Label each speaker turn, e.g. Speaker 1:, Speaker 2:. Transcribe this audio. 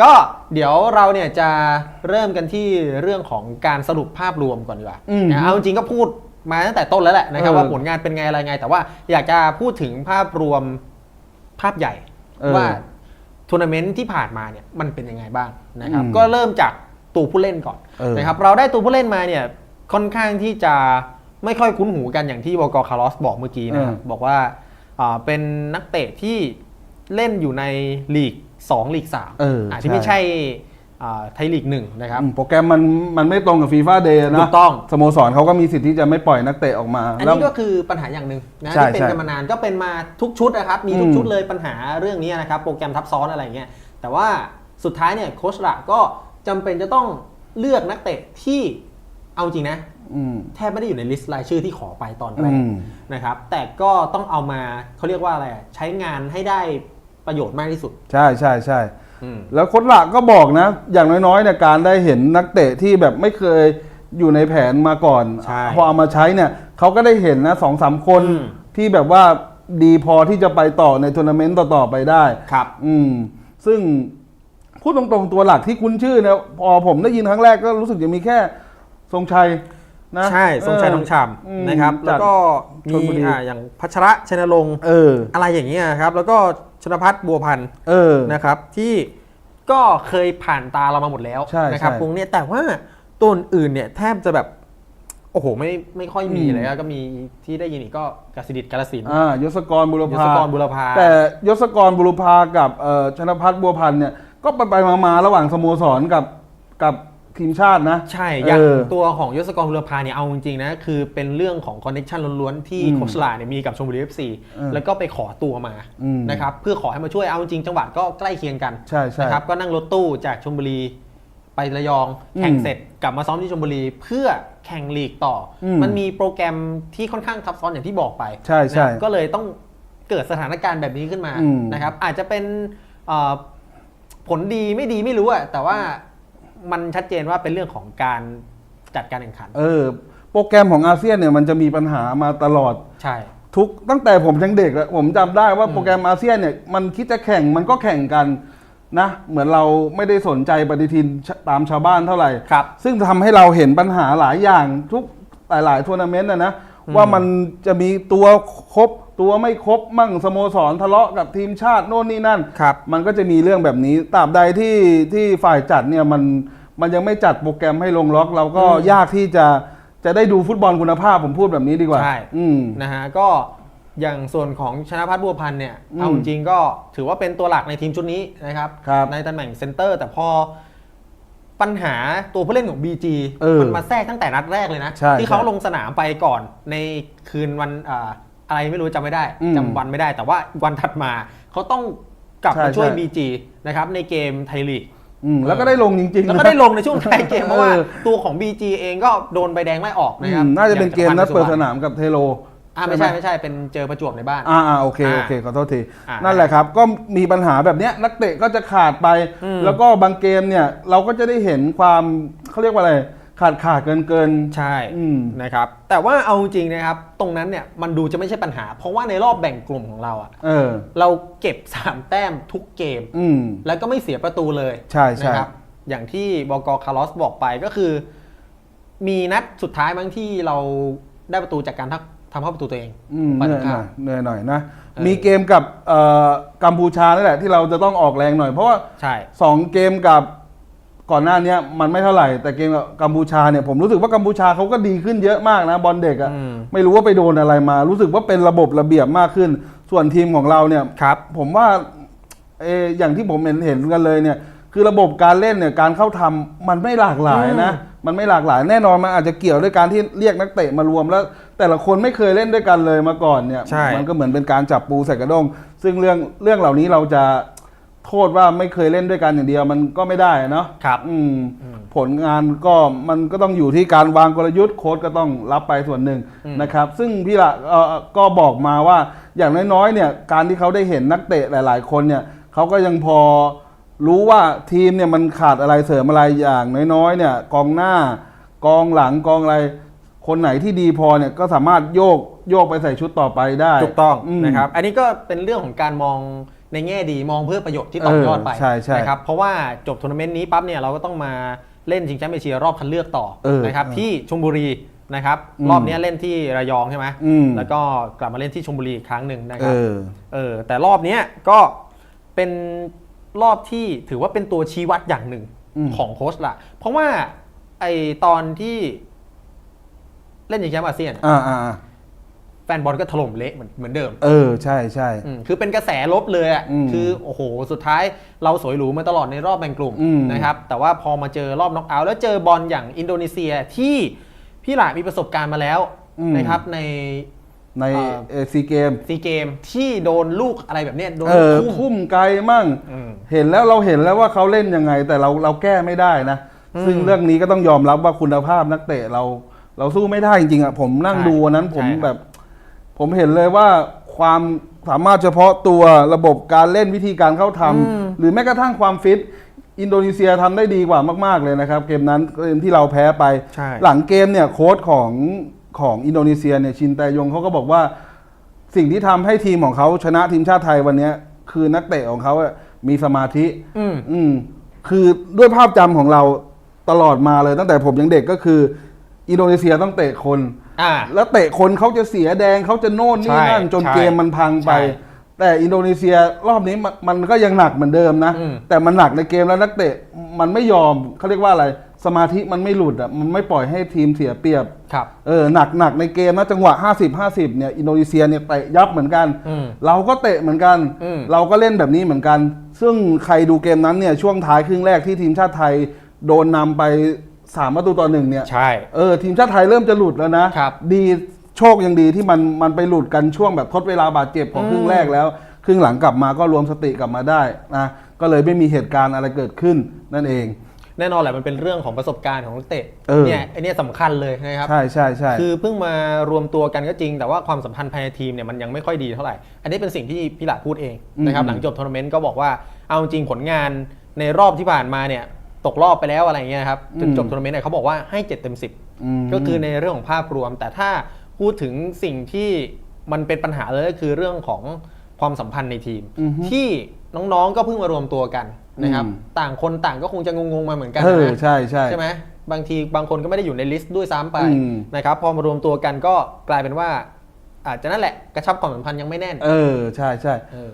Speaker 1: ก็เดี๋ยวเราเนี่ยจะเริ่มกันที่เรื่องของการสรุปภาพรวมก่อนดีกว่า
Speaker 2: อืม
Speaker 1: นะเอาจริงๆก็พูดมาตั้งแต่ต้นแล้วแหละนะครับ
Speaker 2: เออ
Speaker 1: ว่าผลงานเป็นไงอะไรไง แต่ว่าอยากจะพูดถึงภาพรวมภาพใหญ่
Speaker 2: เออ
Speaker 1: ว่าทัวร์นาเมนต์ที่ผ่านมาเนี่ยมันเป็นยังไงบ้างนะครับ
Speaker 2: อืม
Speaker 1: ก็เริ่มจากตัวผู้เล่นก่อน
Speaker 2: เออ
Speaker 1: นะครับเราได้ตัวผู้เล่นมาเนี่ยค่อนข้างที่จะไม่ค่อยคุ้นหูกันอย่างที่บกคาร์ลอสบอกเมื่อกี้นะครับบอกว่าอ่าเป็นนักเตะที่เล่นอยู่ในลีก 2ลีก3
Speaker 2: เออ
Speaker 1: อาจจะไม่ใช่อ่าไทยลีกหนึ่งนะครับ
Speaker 2: อืมโปรแกรมมันมันไม่ตรงกับฟีฟ่าเดย์
Speaker 1: ถู
Speaker 2: นะ
Speaker 1: กต้อง
Speaker 2: สโมสรเขาก็มีสิทธิ์ที่จะไม่ปล่อยนักเตะออกมา
Speaker 1: อัน
Speaker 2: แล้ว
Speaker 1: นี้ก็คือปัญหาอย่างหนึ่งนะ
Speaker 2: ใช่
Speaker 1: ที่เป็น
Speaker 2: ใช่
Speaker 1: กันมานานก็เป็นมาทุกชุดนะครับ มีทุก
Speaker 2: อืม
Speaker 1: ชุดเลยปัญหาเรื่องนี้นะครับ โปรแกรมทับซ้อนอะไรเงี้ยแต่ว่าสุดท้ายเนี่ยโคชระก็จำเป็นจะต้องเลือกนักเตะที่เอาจริงนะ
Speaker 2: อืม
Speaker 1: แทบไม่ได้อยู่ในลิสต์รายชื่อที่ขอไปตอนแร
Speaker 2: อื
Speaker 1: ก
Speaker 2: ม
Speaker 1: นะครับ แต่ก็ต้องเอามาเขาเรียกว่าอะไรอะใช้งานให้ได้ ประโยชน์มากที่สุด
Speaker 2: ใช่ใช่ใช่
Speaker 1: อืม
Speaker 2: แล้วโค้ชหลักก็บอกนะ อย่างน้อยๆเนี่ยการได้เห็นนักเตะที่แบบไม่เคยอยู่ในแผนมาก่อน
Speaker 1: ใช่
Speaker 2: พอเอามาใช้เนี่ยเขาก็ได้เห็นนะสองสามคน
Speaker 1: อืม
Speaker 2: ที่แบบว่าดีพอที่จะไปต่อในทัวร์นาเมนต์ต่อ ๆ ไปได้
Speaker 1: ครับ
Speaker 2: อืม ซึ่งพูดตรงๆตัวหลักที่คุ้นชื่อเนี่ยพอผมได้ยินครั้งแรกก็รู้สึกจะมีแค่ทรงชัยนะ
Speaker 1: ใช่ทรงชัย
Speaker 2: เท
Speaker 1: องฉ่
Speaker 2: อืมำ
Speaker 1: นะครับ แล้วก็
Speaker 2: จากชล
Speaker 1: มี
Speaker 2: บุรี
Speaker 1: อ่าอย่างพัชระชนรงค์
Speaker 2: เออ
Speaker 1: อะไรอย่างเงี้ยครับ แล้วก็ ชนพัฒน์บัวพันธ์
Speaker 2: เออ
Speaker 1: นะครับ ที่ก็เคยผ่านตาเรามาหมดแล้ว
Speaker 2: ใช่
Speaker 1: นะครับ
Speaker 2: ใช่
Speaker 1: พวกเนี้ยแต่ว่าตัวอื่นๆเนี่ยแทบจะแบบ โอ้โหไม่ไม่ค่อยมี
Speaker 2: อืม
Speaker 1: เลยอะก็มีที่ได้ยินอีกก็กสิดิตกาลสินธุ์
Speaker 2: อ่ายศกรบุร
Speaker 1: ย
Speaker 2: พา
Speaker 1: ศกรบุรพา
Speaker 2: แต่ยศกรบุรพากับเอ่อชนพัฒน์บัวพันธ์เนี่ยก็ไปไปมาๆระหว่างสโมสรกับกับ ทีมชาตินะ
Speaker 1: ใช่ อย่าง
Speaker 2: เออ
Speaker 1: ตัวของยศกรบุรพาเนี่ยเอาจริงๆนะ คือเป็นเรื่องของคอนเนคชันล้วนๆ ที่
Speaker 2: อืม
Speaker 1: โคชลาเนี่ยมีกับชมบุรีเอฟซี
Speaker 2: เออ
Speaker 1: แล้วก็ไปขอตัวมา
Speaker 2: อืม
Speaker 1: นะครับเพื่อขอให้มาช่วยเอาจริงๆจังหวัดก็ใกล้เคียงกัน
Speaker 2: ใช่ใช่
Speaker 1: นะครับก็นั่งรถตู้จากชลบุรีไประยอง
Speaker 2: อืม
Speaker 1: แข่งเสร็จกลับมาซ้อมที่ชลบุรีเพื่อแข่งลีกต่ออ
Speaker 2: ม
Speaker 1: มันมีโปรแกรมที่ค่อนข้างซับซ้อนอย่างที่บอกไป
Speaker 2: ใช่ใช่
Speaker 1: นะก็เลยต้องเกิดสถานการณ์แบบนี้ขึ้นมา
Speaker 2: อืม
Speaker 1: นะครับอาจจะเป็นเอ่อ ผลดีไม่ดีไม่รู้อะแต่ว่า มันชัดเจนว่าเป็นเรื่องของการจัดการแข่งขัน
Speaker 2: เออ โปรแกรมของอาเซียนเนี่ยมันจะมีปัญหามาตลอด
Speaker 1: ใช่
Speaker 2: ทุกตั้งแต่ผมยังเด็กแล้วผมจำได้ว่า
Speaker 1: อืม
Speaker 2: โปรแกรมอาเซียนเนี่ยมันคิดจะแข่งมันก็แข่งกันนะ เหมือนเราไม่ได้สนใจปฏิทินตามชาวบ้านเท่าไหร่
Speaker 1: ครับ
Speaker 2: ซึ่งทำให้เราเห็นปัญหาหลายอย่างทุกหลายๆทัวร์นาเมนต์นะนะ
Speaker 1: อืม
Speaker 2: ว่ามันจะมีตัวครบตัวไม่ครบมั่งสโมสรทะเลาะกับทีมชาติโน่นนี่นั่น
Speaker 1: ครับ
Speaker 2: มันก็จะมีเรื่องแบบนี้ตราบใดที่ที่ฝ่ายจัดเนี่ยมันมันยังไม่จัดโปรแกรมให้ลงล็อก เราก็
Speaker 1: อืม
Speaker 2: ยากที่จะจะได้ดูฟุตบอลคุณภาพผมพูดแบบนี้ดีกว่า
Speaker 1: ใช่
Speaker 2: อืม
Speaker 1: นะฮะก็อย่างส่วนของชนะพัฒน์บัวพันธ์เนี่ย
Speaker 2: อืม
Speaker 1: เอาจริงๆก็ถือว่าเป็นตัวหลักในทีมชุดนี้นะครับ
Speaker 2: ครับ
Speaker 1: ในตำแหน่งเซนเตอร์ แต่พอ ปัญหาตัวผู้เล่นของ BG
Speaker 2: เออ
Speaker 1: มันมาแทรกตั้งแต่นัดแรกเลยนะ
Speaker 2: ใช่
Speaker 1: ที่เขา
Speaker 2: ใช่
Speaker 1: ลงสนามไปก่อนในคืนวันอ่าอะไรไม่รู้จำไม่ได้
Speaker 2: อืม
Speaker 1: จำวันไม่ได้ แต่ว่าวันถัดมาเขาต้องกลับมา
Speaker 2: ใช่
Speaker 1: ช่วย
Speaker 2: ใช่
Speaker 1: BG นะครับในเกมไทยลีก
Speaker 2: อืมแล้วก็ได้ลงจริงๆ
Speaker 1: แล้วก็
Speaker 2: นะ
Speaker 1: ได้ลงในช่วงท้ายเกมเพราะว่า
Speaker 2: เออ
Speaker 1: ตัวของ BG เองก็โดนใบแดงไล่ออก
Speaker 2: อื
Speaker 1: นะครับ
Speaker 2: มน่าจะเป็นเกมนัดเปิด
Speaker 1: อย่ง
Speaker 2: สนามกับเทโล
Speaker 1: อ่าไม่ใช่ไม่ใช่เป็นเจอประจวบในบ้าน
Speaker 2: อ่าอ่าโอเค
Speaker 1: อ่า
Speaker 2: โอเคขอโทษที
Speaker 1: อ่านั่
Speaker 2: นั่นแหละครับ ก็มีปัญหาแบบเนี้ยนักเตะก็จะขาดไป
Speaker 1: อืม
Speaker 2: แล้วก็บางเกมเนี่ย เราก็จะได้เห็นความเขาเรียกว่าอะไร ขาดขาดเกินเกิน
Speaker 1: ใช่
Speaker 2: อืม
Speaker 1: นะครับ แต่ว่าเอาจริงนะครับ ตรงนั้นเนี่ยมันดูจะไม่ใช่ปัญหา เพราะว่าในรอบแบ่งกลุ่มของเราอะ
Speaker 2: เออ
Speaker 1: เราเก็บ 3 แต้มทุกเกม
Speaker 2: อืม
Speaker 1: แล้วก็ไม่เสียประตูเลย
Speaker 2: ใช่ใช่
Speaker 1: นะครับ อย่างที่บกคาร์ลอสบอกไปก็คือ มีนัดสุดท้ายมั้งที่เราได้ประตูจากการทำ ทำเข้าประตูตัวเอง
Speaker 2: อืม
Speaker 1: ฝ่าย
Speaker 2: เห
Speaker 1: ต
Speaker 2: นื่
Speaker 1: ร
Speaker 2: องยห
Speaker 1: ข้า
Speaker 2: น่อ
Speaker 1: ม
Speaker 2: ยเหนื่อยหน่อยนะ
Speaker 1: เออ
Speaker 2: มีเกมกับเอ่อกัมพูชานั่นแหละที่เราจะต้องออกแรงหน่อย เพราะว่า
Speaker 1: ใช่
Speaker 2: สองเกมกับก่อนหน้าเนี้ยมันไม่เท่าไหร่ แต่เกมกับกัมพูชาเนี่ยผมรู้สึกว่ากัมพูชาเขาก็ดีขึ้นเยอะมากนะบอลเด็กอะ
Speaker 1: อืม
Speaker 2: ไม่รู้ว่าไปโดนอะไรมา รู้สึกว่าเป็นระบบระเบียบมากขึ้น ส่วนทีมของเราเนี่ย
Speaker 1: ครับ
Speaker 2: ผมว่าเอออย่างที่ผมเห็นเห็นกันเลยเนี่ย คือระบบการเล่นเนี่ยการเข้าทำมันไม่หลากหลายนะ
Speaker 1: อืม
Speaker 2: มันไม่หลากหลายแน่นอนมันอาจจะเกี่ยวด้วยการที่เรียกนักเตะมารวมแล้ว แต่ละคนไม่เคยเล่นด้วยกันเลยมาก่อนเนี่ย
Speaker 1: ใช่
Speaker 2: มันก็เหมือนเป็นการจับปูใส่กระด้งซึ่งเรื่องเรื่องเหล่านี้เราจะโทษว่าไม่เคยเล่นด้วยกันอย่างเดียวมันก็ไม่ได้เนาะ
Speaker 1: ครับ
Speaker 2: อืม
Speaker 1: อืม
Speaker 2: ผลงานก็มันก็ต้องอยู่ที่การวางกลยุทธ์โค้ชก็ต้องรับไปส่วนหนึ่ง
Speaker 1: อืม
Speaker 2: นะครับ ซึ่งพี่ละเอ่อก็บอกมาว่าอย่างน้อยๆเนี่ยการที่เขาได้เห็นนักเตะหลาย ๆ คนเนี่ยเขาก็ยังพอ รู้ว่าทีมเนี่ยมันขาดอะไรเสริมอะไรอย่างน้อยๆเนี่ยกองหน้ากองหลังกองอะไร คนไหนที่ดีพอเนี่ยก็สามารถโยกโยกไปใส่ชุดต่อไปได้
Speaker 1: ถูกต้อง
Speaker 2: ม
Speaker 1: นะครับ อันนี้ก็เป็นเรื่องของการมองในแง่ดีมองเพื่อประโยชน์ที่ต่อยอดไป
Speaker 2: เออใช่ใช่
Speaker 1: นะครับ เพราะว่าจบทัวร์นาเมนต์นี้ปั๊บเนี่ยเราก็ต้องมาเล่นชิงแชมป์เอเชียรอบคัดเลือกต่อ
Speaker 2: เออ
Speaker 1: นะครับ
Speaker 2: เออ
Speaker 1: ที่ชลบุรีนะครับ
Speaker 2: อืม
Speaker 1: รอบเนี้ยเล่นที่ระยองใช่ไหม
Speaker 2: อืม
Speaker 1: แล้วก็กลับมาเล่นที่ชลบุรีอีกครั้งหนึ่งนะค
Speaker 2: เอ
Speaker 1: รับ
Speaker 2: อ
Speaker 1: เออแต่รอบเนี้ยก็เป็น รอบที่ถือว่าเป็นตัวชี้วัดอย่างหนึ่ง
Speaker 2: อืม
Speaker 1: ของโค้ชละเพราะว่าไอตอนที่เล่นชิงแชมป์อาเซียน
Speaker 2: อ่าอ่าอ่า
Speaker 1: แฟนบอลก็ถล่มเละเหมือนเหมือนเดิม
Speaker 2: เออใช่ใช่
Speaker 1: อืมคือเป็นกระแสลบเลยอะ
Speaker 2: อืม
Speaker 1: คือโอ้โห สุดท้ายเราสวยหรูมาตลอดในรอบแบ่งกลุ่ม
Speaker 2: อืม
Speaker 1: นะครับ แต่ว่าพอมาเจอรอบน็อกเอาท์แล้วเจอบอลอย่างอินโดนีเซียที่พี่หลามีประสบการณ์มาแล้วนะครับใน
Speaker 2: ใน
Speaker 1: เอ่อ
Speaker 2: เอซีเกม
Speaker 1: ซีเกมที่โดนลูกอะไรแบบเนี้ยโดน
Speaker 2: เอ
Speaker 1: ลูก
Speaker 2: อ
Speaker 1: ทุ่ม
Speaker 2: ทุ่มไกลมั่ง
Speaker 1: อืม
Speaker 2: เห็นแล้วเราเห็นแล้วว่าเขาเล่นยังไง แต่เราเราแก้ไม่ได้นะ
Speaker 1: อืม
Speaker 2: ซึ่งเรื่องนี้ก็ต้องยอมรับว่าคุณภาพนักเตะเรา เราสู้ไม่ได้จริงๆอะผมนั่ง
Speaker 1: ใช่
Speaker 2: ดูวันนั้นผม
Speaker 1: ใช่ครับ
Speaker 2: แบบ ผมเห็นเลยว่าความสามารถเฉพาะตัวระบบการเล่นวิธีการเข้าทำหรือแม้กระทั่งความฟิตอินโดนีเซียทำได้ดีกว่ามาก ๆเลยนะครับ เกมนั้นเกมที่เราแพ้ไป
Speaker 1: ใช่
Speaker 2: หลังเกมเนี่ยโค้ชของ ของอินโดนีเซียเนี่ยชินแตยงเขาก็บอกว่า สิ่งที่ทำให้ทีมของเขาชนะทีมชาติไทยวันเนี้ยคือนักเตะของเขาอะมีสมาธิ
Speaker 1: อืม
Speaker 2: อืมคือด้วยภาพจำของเราตลอดมาเลย ตั้งแต่ผมยังเด็กก็คือ อินโดนีเซียต้องเตะคน
Speaker 1: อ่า
Speaker 2: แล้วเตะคนเขาจะเสียแดงเขาจะโน่นนี่
Speaker 1: ใช่
Speaker 2: นั่นจน
Speaker 1: ใช่
Speaker 2: เกมมันพังไป
Speaker 1: ใช่
Speaker 2: แต่อินโดนีเซียรอบนี้มันมันก็ยังหนักเหมือนเดิมนะ
Speaker 1: อืม
Speaker 2: แต่มันหนักในเกมแล้วนักเตะมันไม่ยอมเขาเรียกว่าอะไร สมาธิมันไม่หลุดอะมันไม่ปล่อยให้ทีมเสียเปรียบ
Speaker 1: ครับ
Speaker 2: เออหนักหนักในเกมนะจังหวะ 50 50เนี่ยอินโดนีเซียเนี่ยเตะยับเหมือนกัน
Speaker 1: อืม
Speaker 2: เราก็เตะเหมือนกัน
Speaker 1: อืม
Speaker 2: เราก็เล่นแบบนี้เหมือนกัน ซึ่งใครดูเกมนั้นเนี่ยช่วงท้ายครึ่งแรกที่ทีมชาติไทยโดนนำไปสามประตูต่อหนึ่งเนี่ย
Speaker 1: ใช่
Speaker 2: เออทีมชาติไทยเริ่มจะหลุดแล้วนะครับดีโชคยังดีที่มันมันไปหลุดกันช่วงแบบทดเวลาบาดเจ็บของ
Speaker 1: อืม
Speaker 2: ครึ่งแรกแล้ว ครึ่งหลังกลับมาก็รวมสติกลับมาได้นะก็เลยไม่มีเหตุการณ์อะไรเกิดขึ้นนั่นเอง
Speaker 1: แน่นอนแหละมันเป็นเรื่องของประสบการณ์ของนักเตะ
Speaker 2: เออ
Speaker 1: เนี่ยไอเนี่ยสำคัญเลยนะครับ
Speaker 2: ใช่ใช่ใช่
Speaker 1: คือเพิ่งมารวมตัวกันก็จริง แต่ว่าความสัมพันธ์ภายในทีมเนี่ยมันยังไม่ค่อยดีเท่าไหร่ อันนี้เป็นสิ่งที่พี่หลาพูดเองนะครับ
Speaker 2: อืม
Speaker 1: หลังจบทัวร์นาเมนต์ก็บอกว่าเอาจริงผลงานในรอบที่ผ่านมาเนี่ยตกรอบไปแล้วอะไรเงี้ยครับจนจบทัวร์นาเมนต์เนี่ยเขาบอกว่าให้ 7 เต็ม 10
Speaker 2: ม
Speaker 1: ก็คือในเรื่องของภาพรวม แต่ถ้าพูดถึงสิ่งที่มันเป็นปัญหาเลยก็คือเรื่องของความสัมพันธ์ในทีม
Speaker 2: อือฮึ
Speaker 1: ที่น้องๆก็เพิ่งมารวมตัวกัน นะครับ
Speaker 2: อืม
Speaker 1: ต่างคนต่างก็คงจะงงๆมาเหมือนกัน
Speaker 2: เออ
Speaker 1: นะ
Speaker 2: ใช่ใช่
Speaker 1: ใช่ไหมบางทีบางคนก็ไม่ได้อยู่ในลิสต์ด้วยซ้ำไป
Speaker 2: อืม
Speaker 1: นะครับพอมารวมตัวกันก็กลายเป็นว่าอาจจะนั่นแหละกระชับความสัมพันธ์ยังไม่แน่น
Speaker 2: เออใช่ใช่
Speaker 1: เออ